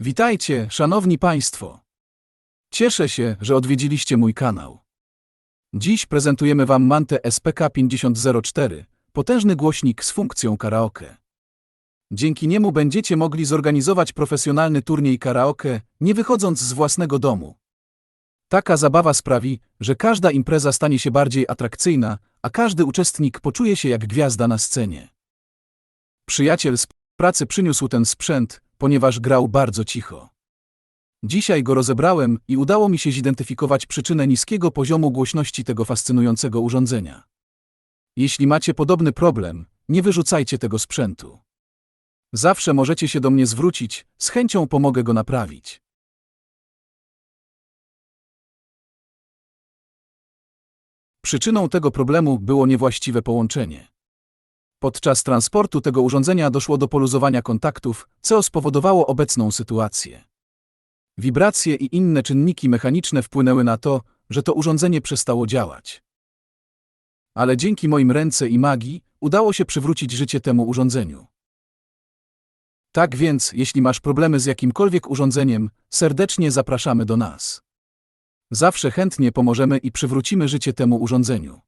Witajcie, szanowni państwo. Cieszę się, że odwiedziliście mój kanał. Dziś prezentujemy Wam Mantę SPK 5004, potężny głośnik z funkcją karaoke. Dzięki niemu będziecie mogli zorganizować profesjonalny turniej karaoke, nie wychodząc z własnego domu. Taka zabawa sprawi, że każda impreza stanie się bardziej atrakcyjna, a każdy uczestnik poczuje się jak gwiazda na scenie. Przyjaciel z pracy przyniósł ten sprzęt, ponieważ grał bardzo cicho. Dzisiaj go rozebrałem i udało mi się zidentyfikować przyczynę niskiego poziomu głośności tego fascynującego urządzenia. Jeśli macie podobny problem, nie wyrzucajcie tego sprzętu. Zawsze możecie się do mnie zwrócić, z chęcią pomogę go naprawić. Przyczyną tego problemu było niewłaściwe połączenie. Podczas transportu tego urządzenia doszło do poluzowania kontaktów, co spowodowało obecną sytuację. Wibracje i inne czynniki mechaniczne wpłynęły na to, że to urządzenie przestało działać. Ale dzięki moim ręce i magii udało się przywrócić życie temu urządzeniu. Tak więc, jeśli masz problemy z jakimkolwiek urządzeniem, serdecznie zapraszamy do nas. Zawsze chętnie pomożemy i przywrócimy życie temu urządzeniu.